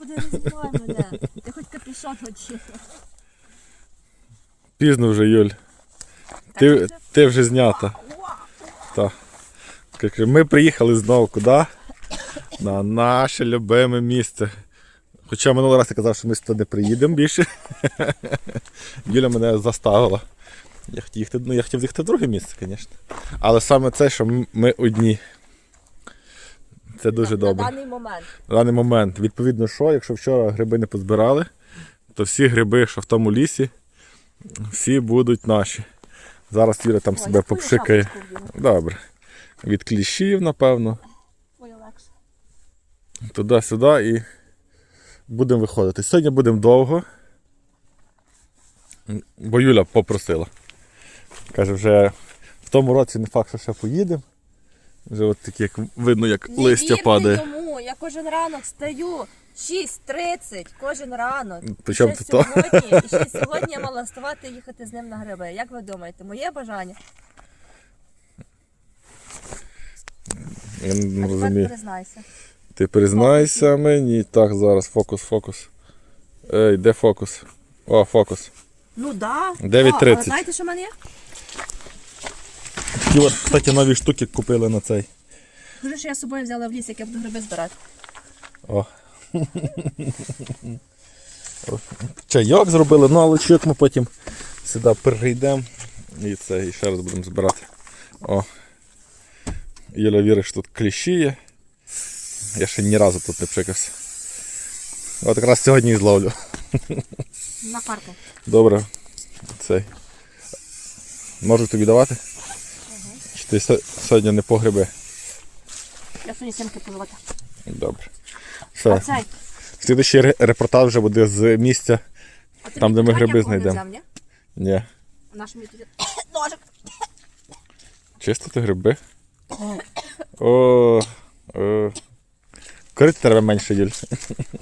Куди не знімай мене? Ти хоч капюшон очі. Пізно вже, Юль. Ти, ти вже знята. Так. Ми приїхали знову куди? На наше любиме місце. Хоча минулий раз я казав, що ми сюди не приїдемо більше. Юля мене заставила. Я хотів їхати, ну, я хотів їхати в друге місце, звісно. Але саме це, що ми одні. Це дуже На добре. даний момент. На даний момент. Відповідно, що, якщо вчора гриби не позбирали, то всі гриби, що в тому лісі, всі будуть наші. Зараз Юля там Ой, себе попшикає. Добре. Від кліщів, напевно, туди-сюди і будемо виходити. Сьогодні будемо довго. Бо Юля попросила. Каже, вже в тому році не факт, що ще поїдемо. Вже от такі, як видно, як Не листя вірте падає. йому, я кожен ранок стаю 6.30, кожен ранок. Причому ще тут то? сьогодні, і ще сьогодні я мала вставати і їхати з ним на гриби. Як ви думаєте, моє бажання? Я не А тепер розумію. признайся. Ти признайся мені. Так, зараз фокус, фокус. Ей, де фокус? О, фокус. Ну да. 9.30. О, але знаєте, що в мене є? Ті от, кстати, нові штуки купили на цей. Дуже що я з собою взяла в ліс, як я буду гриби збирати. О. Чайок зробили, ну але чайок ми потім сюди перейдемо і це і ще раз будемо збирати. О. Юля вірить, що тут кліщі є. Я ще ні разу тут не пшикався. От якраз сьогодні і зловлю. На карту. Добре. Цей. Можу тобі давати? Ти сьогодні не по гриби? Я сьогодні сімки позвати. Добре. А Все. цей. Слідуючий ре- репортаж вже буде з місця. А Там, де ми гриби знайдемо. ні? Ні. Нашому ютубі. Ножик. Чистити гриби? О, о. Корити треба менше, Юль.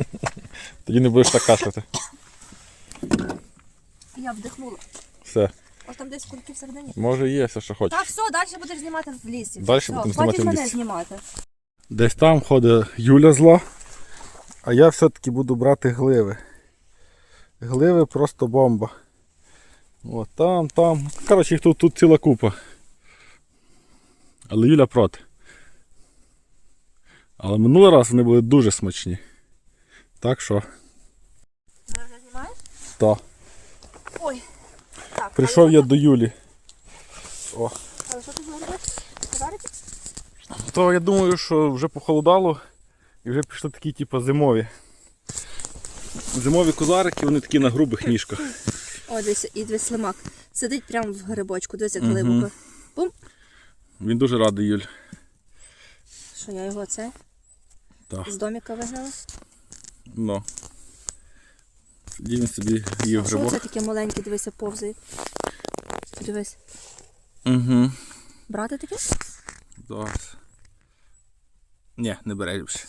Тоді не будеш так кашляти. Я вдихнула. Все. Ось там десь кульки всередині. Може є все, що хочеш. Так, все, далі будеш знімати в лісі. Далі Все, будемо знімати в мене лісі. знімати. Десь там ходить Юля зла, а я все-таки буду брати гливи. Гливи просто бомба. От там, там. Коротше, їх тут, тут ціла купа. Але Юля проти. Але минулий раз вони були дуже смачні. Так що, Ти вже знімаєш? та. Ой. Прийшов я до Юлі. О. Але що ти зробиш? То я думаю, що вже похолодало і вже пішли такі, типу, зимові. Зимові козарики, вони такі на грубих ніжках. О, дивись, і дивись слимак. Сидить прямо в грибочку, дивись, як глибоко. Бум. Він дуже радий, Юль. Що я його це Так. з доміка вигнала? Ну. Він собі їв Що це таке маленьке, дивися, повзає? Дивись. Угу. Брати таке? Зараз. Ні, не бере ліпше.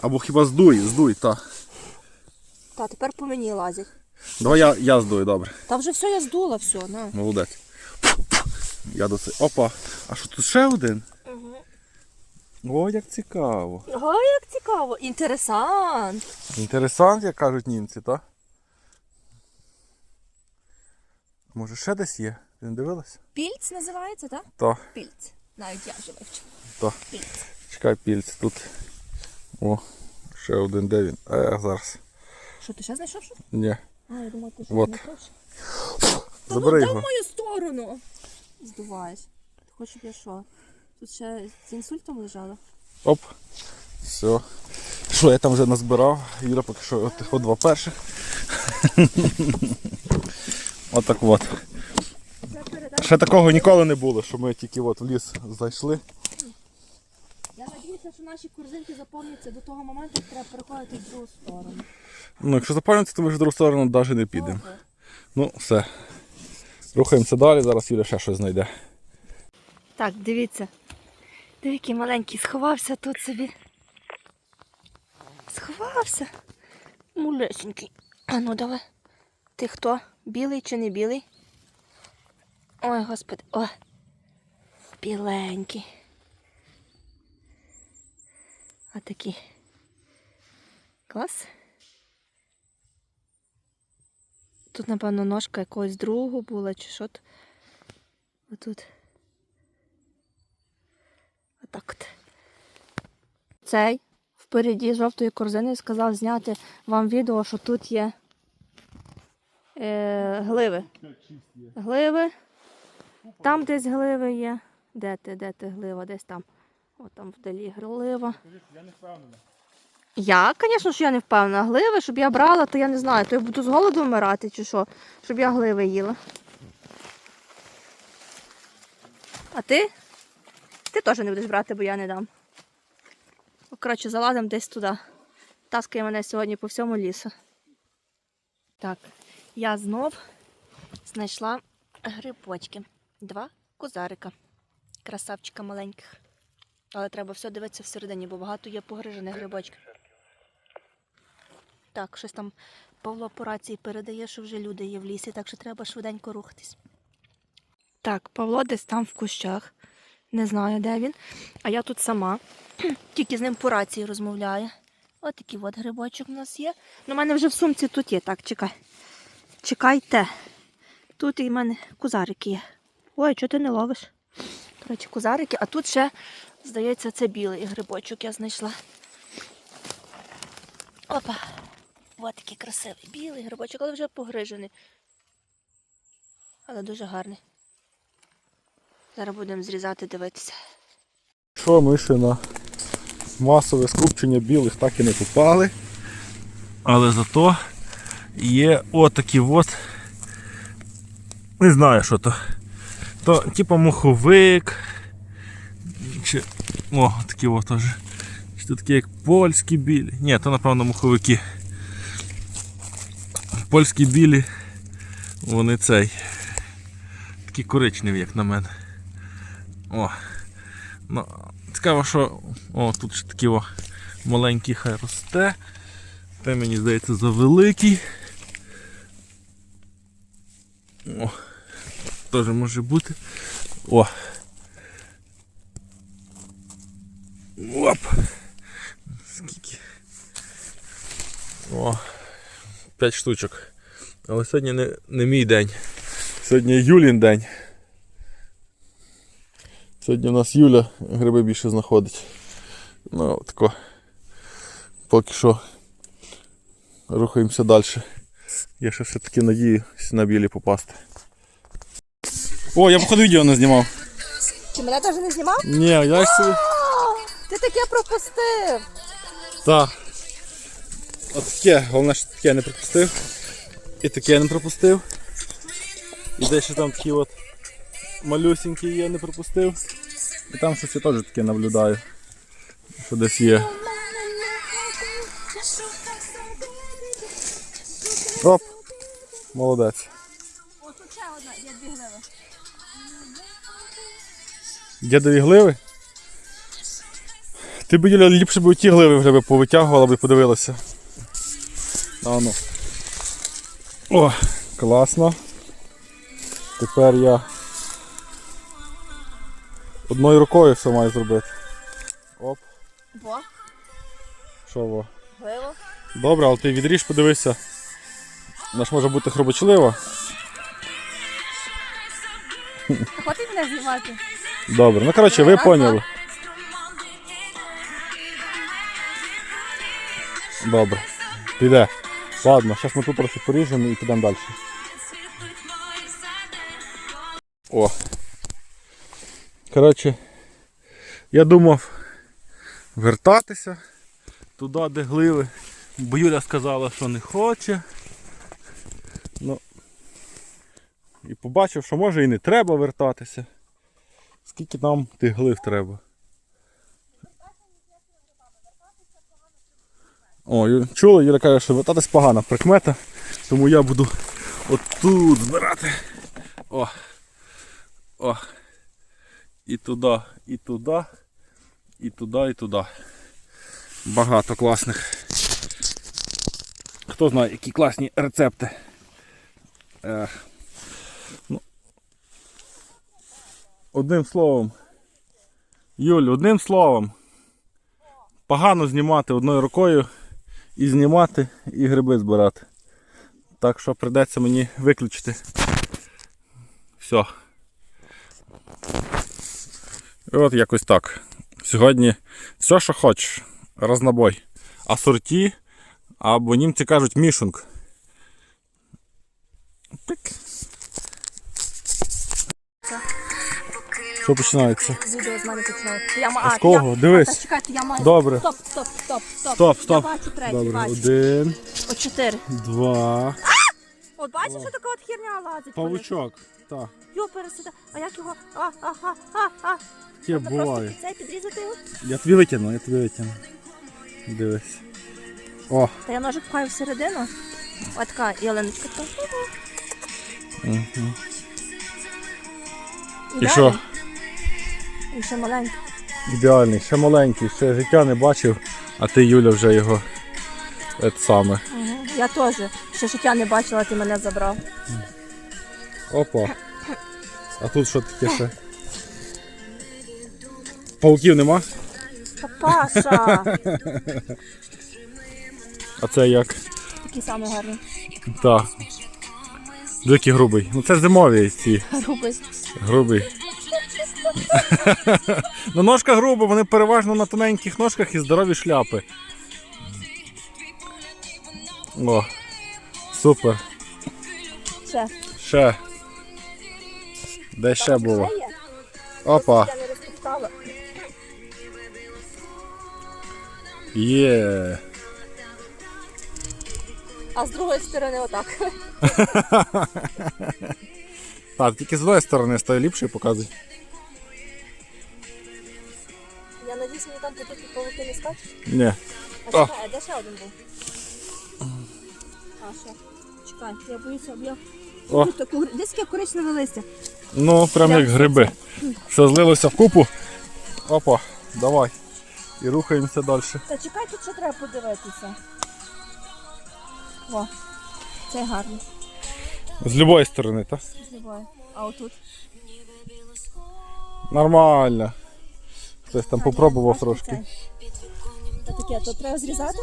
Або хіба здуй, здуй, так. Та, тепер по мені лазять. Давай я, я здую, добре. Та вже все, я здула, все, на. Молодець. Я до це. Опа. А що тут ще один? О, як цікаво. Ой, як цікаво. Інтересант. Інтересант, як кажуть німці, так? Може ще десь є? Ти не дивилась? Пільць називається, так? Так, Пільць. Навіть я вже вивчила. так. Пільць. Чекай, пільць тут. О, ще один, де він? Е, зараз. Що, ти ще знайшов щось? Ні. А, я думала, ти Вот. знайшов. Забери ну, його. в мою сторону. Здуваєш. Ти хочеш, щоб я що? Тут ще з інсультом лежала? Оп. Все. Що я там вже назбирав? Юра поки що от, от два перших. от так от. Ще такого ніколи не було, що ми тільки от в ліс зайшли. Я надіюся, що наші корзинки заповняться до того моменту, як треба переходити в другу сторону. Ну, якщо запалюється, то ми ж в другу сторону навіть не підемо. Ну, все. Рухаємося далі, зараз Юля ще щось знайде. Так, дивіться. Диви, який маленький сховався тут собі. Сховався. Мулесенький. А ну давай. Ти хто? Білий чи не білий? Ой, господи, о. Біленький. А такий Клас. Тут, напевно, ножка якогось другого була, чи що. Отут. Отак от. Цей впереді жовтої корзини сказав зняти вам відео, що тут є е, гливи. Гливи. Там десь гливи є. Де ти, де ти глива? Десь там. От там вдалі глива. Я не впевнений. Я, звісно, що я не впевнена. Гливи, щоб я брала, то я не знаю, то я буду з голоду вмирати чи що, щоб я гливи їла. А ти? Ти теж не будеш брати, бо я не дам. Коротше, залазимо десь туди. Таскає мене сьогодні по всьому лісу. Так, я знов знайшла грибочки. Два козарика. Красавчика маленьких. Але треба все дивитися всередині, бо багато є погрижених грибочків. Так, щось там Павло по рації передає, що вже люди є в лісі, так що треба швиденько рухатись. Так, Павло десь там в кущах. Не знаю, де він. А я тут сама. Тільки з ним по рації розмовляю. Ось такий от грибочок у нас є. Ну, у мене вже в сумці тут є. Так, чекай. Чекайте. Тут і в мене кузарики є. Ой, чого ти не ловиш? Коротше, кузарики, а тут ще, здається, це білий грибочок я знайшла. Опа. Ось такий красивий білий грибочок, але вже погрижений. Але дуже гарний. Зараз будемо зрізати, дивитися. Що ми ще на масове скупчення білих так і не попали. Але зато є отакі от. Не знаю, що то. То типа моховик. Чи. О, такі от теж. Чи то такі як польські білі. Ні, то напевно моховики. Польські білі. Вони цей. Такі коричневі, як на мене. О. Ну, цікаво, що о, тут ще такий о, маленький хай росте. Те мені здається за великий. О, теж може бути. О. Оп. Скільки. О. 5 штучок. Але сьогодні не, не мій день. Сьогодні Юлін день. Сьогодні у нас Юля гриби більше знаходить. Ну, тако. Поки що рухаємося далі. Я ще все-таки надіюсь на білі попасти. О, я походу відео не знімав. Чи мене теж не знімав? Ні, я ж собі. Ти таке пропустив. Так. От таке, головне, що таке я не пропустив. І таке я не пропустив. І де ще там такі от малюсінькі я не пропустив. І там щось я теж таке наблюдаю. Що десь є. Оп! Молодець. О, є гливи? Ти б Юля ліпше б ті гливи вже би повитягувала б і подивилася. А ну. О, класно. Тепер я одною рукою все маю зробити. Оп, Бо, що во. гливо. Добре, але ти відріж, подивися. Вона ж може бути хробочлива. Хочеш мене знімати? Добре, ну коротше, ви поняли. Добре. Піде. Ладно, зараз ми тут трохи поріжемо і підемо далі. О. Коротше, я думав вертатися туди, де гливи. Бо Юля сказала, що не хоче. Ну, і побачив, що може і не треба вертатися. Скільки нам тих глив треба? О, чули, Юля каже, що вертатись погана прикмета, тому я буду отут збирати. О. О. І туди, і туди, і туди, і туди. Багато класних. Хто знає, які класні рецепти. Е, ну, одним словом. Юль, одним словом. Погано знімати одною рукою і знімати, і гриби збирати. Так що прийдеться мені виключити. Все. І от якось так. Сьогодні все, що хочеш. Разнобой. Асорті, або німці кажуть мішунг. Що починається? Відео з мене починає. Я А з кого? Дивись. Чекайте, я маю. Добре. Стоп, стоп, стоп, стоп. Стоп, стоп. Я бачу третій, Добре, бачу. один, О, чотири. два. От бачиш, що така от херня лазить? Павучок. Так. Йо, пересида. А як його? А, а, а, а, а. Треба буває. під підрізати його. Я тобі витягну, я тобі витягну. Дивись. О, Та я ножик пхаю всередину. Ось така ялиночка. то. угу. І що? І ще маленький. Ідеальний, ще маленький, ще життя не бачив, а ти, Юля, вже його це саме. Угу. Я теж. Ще життя не бачила, ти мене забрав. Опа. А тут що таке ще? Пауків нема? Папаша! А це як? Такий самий гарний. Так. Дикий грубий. Ну це зимові ці. Грубий. Грубий. ну ножка груба, вони переважно на тоненьких ножках і здорові шляпи. О, супер. Ще. Ще. Де ще було? Опа. Є. А з другої сторони отак. Так, тільки з одної сторони стає ліпше і показуй. Я надіюсь, мені там такі павуки не скачуть. Ні. А А. чекай, а де ще один був? А, ще. Чекай, я боюся, б я... О. Тут таку... Десь таке коричневе листя. Ну, прям як гриби. Все злилося в купу. Опа, давай. І рухаємося далі. Та чекай, тут ще треба подивитися. О, це гарно. З любої сторони, так? з любої. А отут? Нормально. Хтось там попробував трошки. Та таке, то треба зрізати?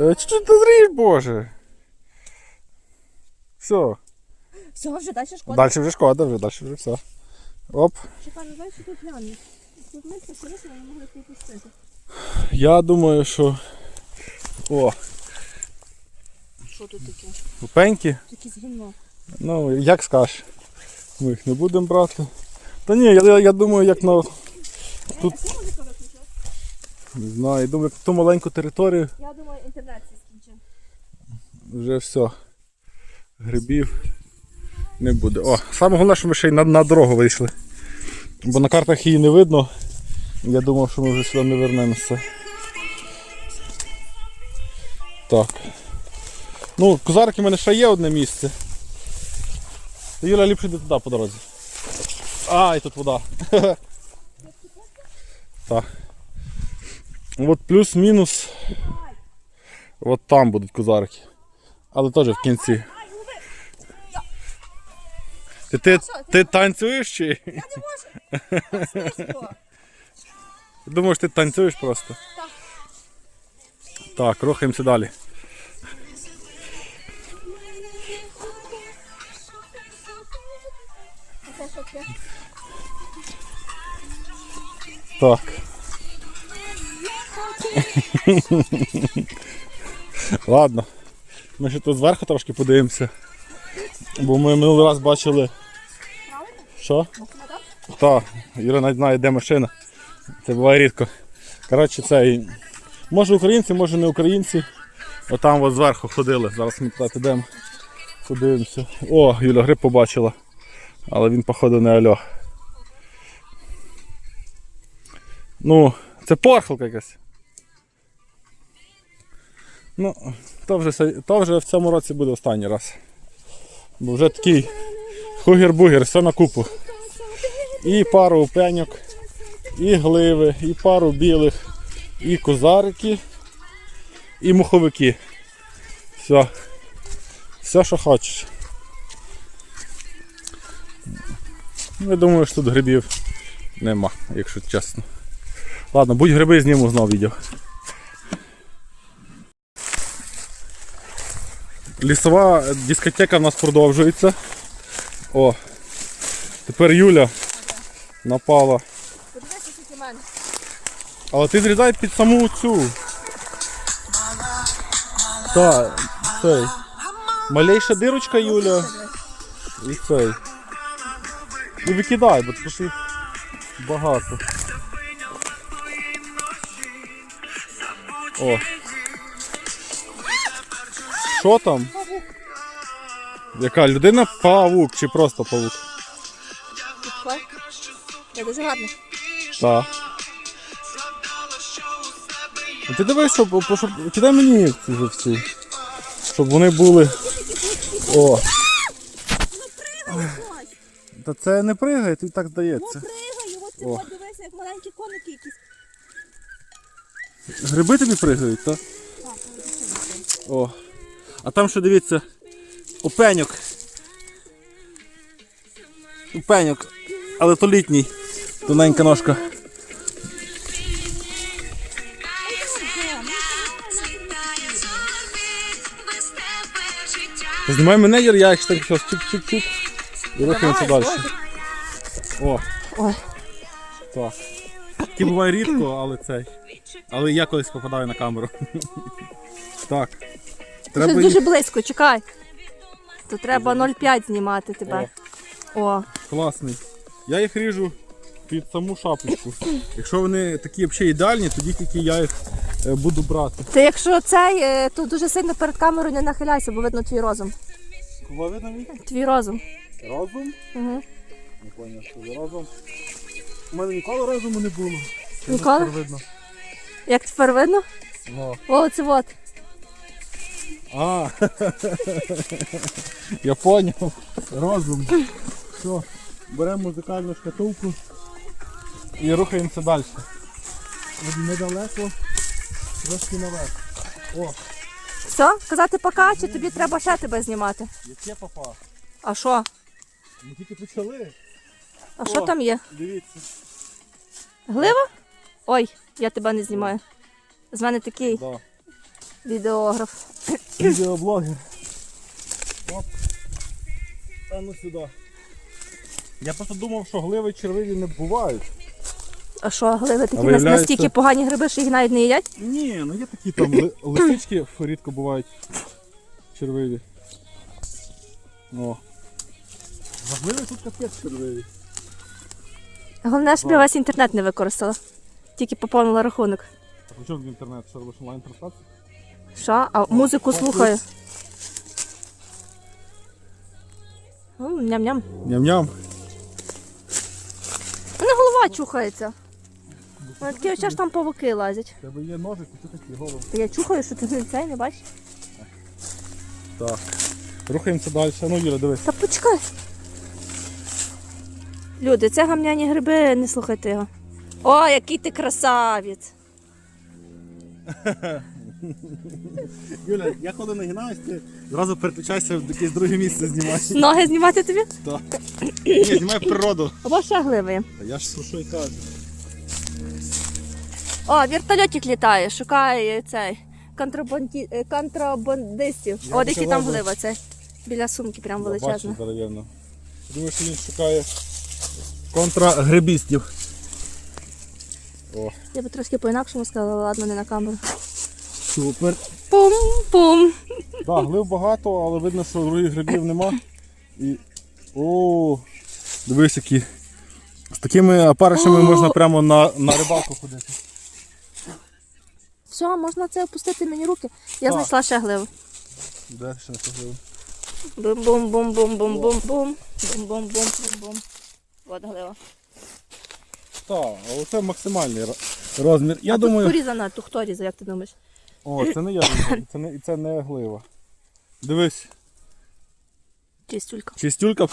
Е, Чуть-чуть дозрієш, боже. Все. Всього вже далі шкода. Далі вже шкода, вже далі вже все. Оп. Чекай, ну знаєш, що тут гляну. Тут ми серйозно не могли пропустити. Я думаю, що. О, Що тут таке? пупеньки. Таке згінно. Ну, як скажеш. Ми їх не будемо брати. Та ні, я, я, я думаю, як на. Тут. Не знаю, я думаю, як ту маленьку територію Я думаю, інтернет скінчив. вже все. Грибів не буде. О, саме головне, що ми ще й на, на дорогу вийшли. Бо на картах її не видно. Я думав, що ми вже сюди не вернемося. Так. Ну, козарки в мене ще є одне місце. Юля ліпше йде туди по дорозі. А, і тут вода. Так. От плюс-мінус. От там будуть козарки. Але теж в кінці. Ти, ти, ти танцюєш чи? Я не можу. Слизько. Думаєш, ти танцюєш просто? Так. Так, рухаємося далі. Так. Ладно. Ми ще тут зверху трошки подивимося. Бо ми минулий раз бачили. Що? Так, Юра знає, де машина. Це буває рідко. Коротше, це може українці, може не українці. Отам от зверху ходили. Зараз ми туди підемо. Подивимося. О, Юля гриб побачила. Але він, походу, не альо. Ну, це порхалка якась. Ну, то вже, то вже в цьому році буде останній раз. Бо вже такий Хугер-бугер, все на купу. І пару пеньок, і гливи, і пару білих, і козарики, і муховики. Все. Все, що хочеш. Ну, я думаю, що тут грибів нема, якщо чесно. Ладно, будь гриби зніму знову відео. Лісова дискотека в нас продовжується. О. Тепер Юля напала. Подивися, скільки мене. Але ти зрізай під саму цю. Так, цей. Малейша дирочка, Юля. І цей. І викидай, бо тут багато. О. Що там? Яка людина павук чи просто павук? Я дуже гарно. Так. Ну, Ти дивись, щоб, щоб кидай мені ці вже всі. Щоб вони були. О. Та це не пригає, тобі так здається. Пригаю, от О. от дивися, як маленькі коники якісь. Гриби тобі пригають, так? О. А там що дивіться. Опеньок. Опеньок. Але то літній. Тоненька ножка. Знімай мене, Юр, я їх так щось чик-чик-чик. І рухаємося далі. О, Ой. так. Такі буває рідко, але цей. Але я колись попадаю на камеру. Так. Щось Треба дуже близько, чекай. То треба 0,5 знімати тебе. О, Класний. Я їх ріжу під саму шапочку. Якщо вони такі взагалі ідеальні, тоді тільки я їх е, буду брати. ти якщо цей, е, то дуже сильно перед камерою не нахиляйся, бо видно твій розум. Кого видно мій? Твій розум. Розум? Угу. Не поняв, що за розум. У мене ніколи розуму не було. Ніколи? тепер видно. Як тепер видно? О. О, це от. А, я поняв. Розум. Все, беремо музикальну шкатулку і рухаємося далі. От Недалеко, трошки наверх. О, Все, казати пока, чи тобі треба ще тебе знімати? яке папа. А що? Ми тільки почали. А що там є? Дивіться. Глива? Ой, я тебе не знімаю. З мене такий Да. Відеограф. Відеоблогер. Оп. А ну сюди. Я просто думав, що гливи червиві не бувають. А що, гливи такі А нас- виявляється- настільки погані гриби, що їх навіть не їдять? Ні, ну є такі там ли- лисички рідко бувають червиві. О. Гливи тут капець червиві. Головне, щоб я весь інтернет не використала. Тільки поповнила рахунок. А при чому інтернет? Що робиш онлайн трансляцію? Що? А музику слухаю. Ням-ням. Ням-ням. Мене голова чухається. У мене таке ощущення, там павуки лазять. У тебе є ножик, і ти такий голову. Та я чухаю, що ти цей не бачиш. Так. Рухаємося далі. Ну, Юра, дивись. Та почекай. Люди, це гамняні гриби, не слухайте його. О, який ти красавець! Юля, я коли нагинаюсь, ти зразу переключайся в якесь друге місце знімаєш. Ноги знімати тобі? Так. Ні, знімай природу. Або ще гливи. Та я ж що й кажу. О, вертольотик літає, шукає цей контрабанді... е, контрабандистів. Я От який там глива, це біля сумки прям Я бачу величезна. здоровенно. Думаю, що він шукає контрагребістів. О, Я би трошки по-інакшому сказала, ладно, не на камеру. Супер. Пум-пум. Так, глив багато, але видно, що других грибів нема. І. О, дивись які. З такими опаришами можна прямо на, на рибалку ходити. Все, можна це опустити мені руки. Я Так. знайшла ще гливу. Де ще не гливи? Бум-бум-бум-бум-бум-бум. Бум-бум-бум-бум-бум. От глива. Так, але це максимальний розмір. Я а думаю. тут порізана, то хто різав, як ти думаєш? О, це не я це не, це не глива. Дивись, Чистюлька. чистюлька.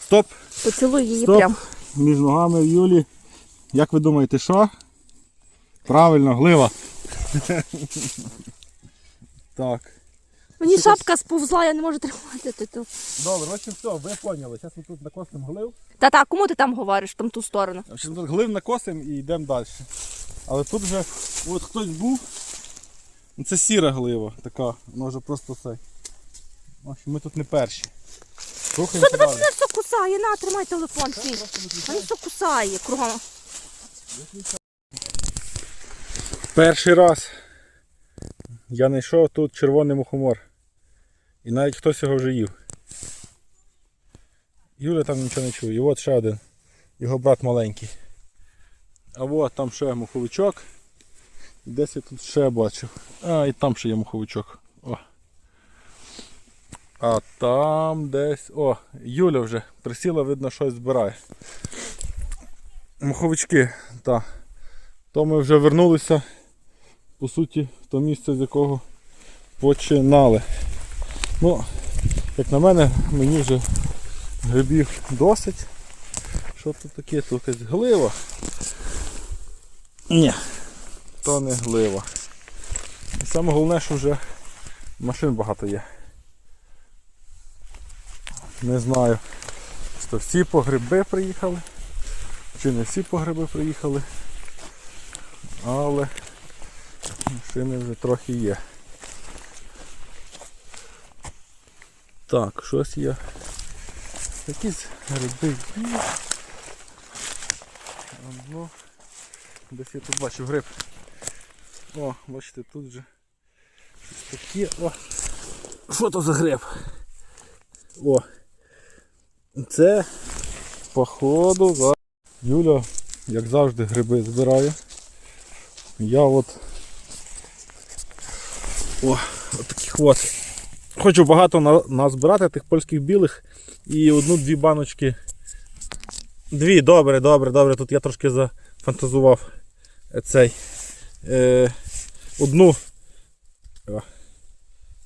Стоп. Поцілуй її Стоп. прям. Між ногами в Юлі. Як ви думаєте, що? Правильно, глива. так. Мені шапка сповзла, я не можу тримати тут. Добре, в общем, все, ви поняли. Зараз ми тут накосимо глив. Та-та, кому ти там говориш, там ту сторону? В общем, тут глив накосимо і йдемо далі. Але тут вже от хтось був. Ну, Це сіра глива така, вона вже просто цей. Ми тут не перші. Що тебе далі. все кусає? На, тримай телефон свій. Мене все кусає кругом. Перший раз я знайшов тут червоний мухомор. І навіть хтось його вже їв. Юля там нічого не чує. І от ще один. Його брат маленький. А от там ще муховичок. Десь я тут ще бачив. А, і там ще є муховичок. О. А там десь. О, Юля вже присіла, видно, щось збирає. Муховички, так. То ми вже вернулися по суті, в то місце, з якого починали. Ну, як на мене, мені вже грибів досить. Що тут таке? Тут якась глива. Ні, то не глива. І саме головне, що вже машин багато є. Не знаю, то всі по гриби приїхали, чи не всі по гриби приїхали. Але Машини вже трохи є. Так, щось є. Якісь гриби є. Десь я тут бачу гриб. О, бачите, тут щось таке. О! Що то за гриб? О! Це походу за Юля, як завжди, гриби збирає. Я от о, от таких от. Хочу багато на- назбирати тих польських білих і одну-дві баночки. Дві, добре, добре, добре. Тут я трошки зафантазував е, цей. Е, одну.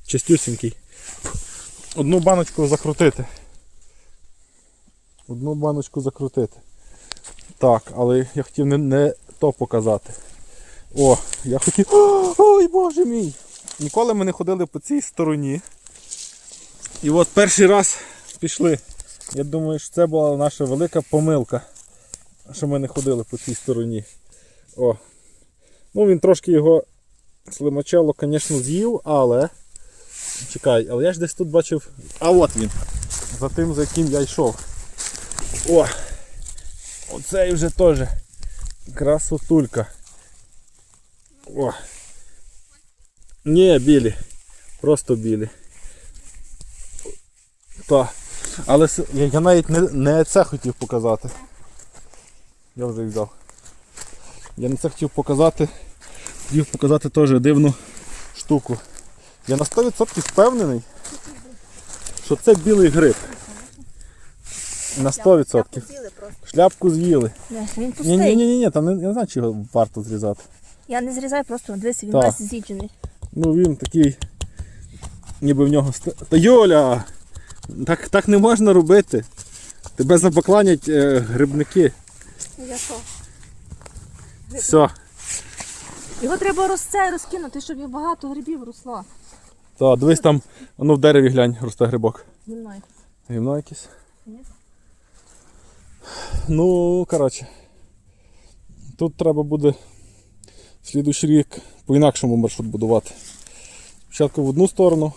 Чистюсінький. Одну баночку закрутити. Одну баночку закрутити. Так, але я хотів не, не то показати. О, я хотів. Ой, боже мій! Ніколи ми не ходили по цій стороні. І от перший раз пішли. Я думаю, що це була наша велика помилка, що ми не ходили по цій стороні. О. Ну він трошки його слимачело, звісно, з'їв, але. Чекай, але я ж десь тут бачив. А от він. За тим, за яким я йшов. О! Оцей вже теж красотулька. О. Ні, білі. Просто білі. Та. Але я, навіть не, не це хотів показати. Я вже взяв. Я не це хотів показати. Хотів показати теж дивну штуку. Я на 100% впевнений, що це білий гриб. На 100%. Шляпку з'їли. Він Ні, ні, ні, ні, там не, не знаю, чи його варто зрізати. Я не зрізаю, просто дивись, він Так. весь з'їджений. Ну він такий, ніби в нього ст- Та Йоля! Так, так не можна робити. Тебе забакланять е, грибники. Я що? Все. Його треба роз це розкинути, щоб багато грибів росло. Та, дивись там, ну в дереві глянь, росте грибок. Зі мною. Гімно якесь. Ні. Ну, коротше. Тут треба буде слідуючий рік по-інакшому маршрут будувати. Спочатку в одну сторону,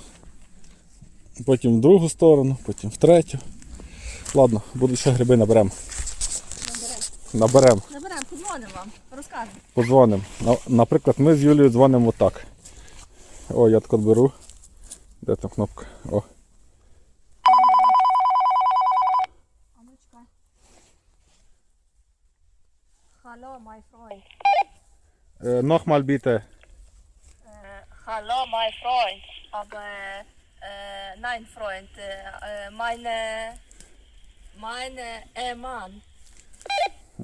потім в другу сторону, потім в третю. Ладно, будуть ще гриби наберемо. Наберемо. Подзвонимо вам, розкажемо. Подзвонимо. Наприклад, ми з Юлією дзвонимо отак. О, я так от беру. Де там кнопка? О. Hallo, my friend. Е, Нохмаль біте. Hallo, my friend. Aber, äh, nein, Freund, äh, äh, meine, meine Ehemann.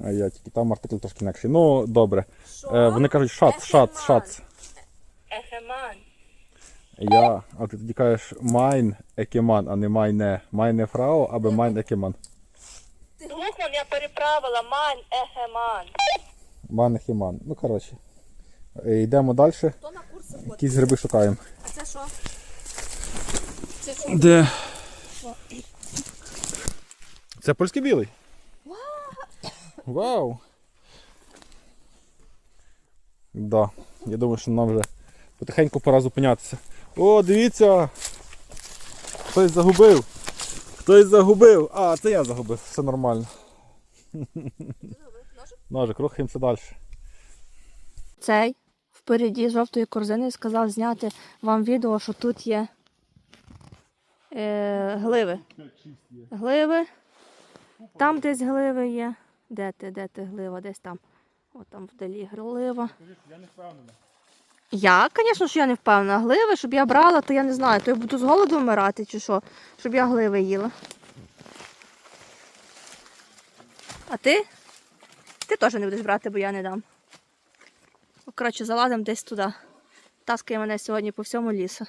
А я тільки там артикль трошки інакший. Ну, добре. Е, вони кажуть шац, шац, шац. Ehemann. Я, а ти тоді кажеш майн екеман, а не майне. Майне фрау, або майн екеман. Ти глухман, я переправила, mein Ehemann. Майн екеман. Ну, коротше. Е, Йдемо далі. Хто на курси ходить? Якісь гриби шукаємо. А це що? Це що? Де? Це польський білий. Вау! Да. Я думаю, що нам вже потихеньку пора зупинятися. О, дивіться! Хтось загубив. Хтось загубив. А, це я загубив. Все нормально. Ножик, рухаємося далі. Цей впереді жовтої корзини сказав зняти вам відео, що тут є е, гливи. Гливи. Там десь гливи є. Де ти, де ти глива? Десь там. От там вдалі глива. Я не впевнений. Я, звісно, що я не впевнена. Гливи, щоб я брала, то я не знаю, то я буду з голоду вмирати чи що, щоб я гливи їла. А ти? Ти теж не будеш брати, бо я не дам. Коротше, залазимо десь туди. Таскає мене сьогодні по всьому лісу.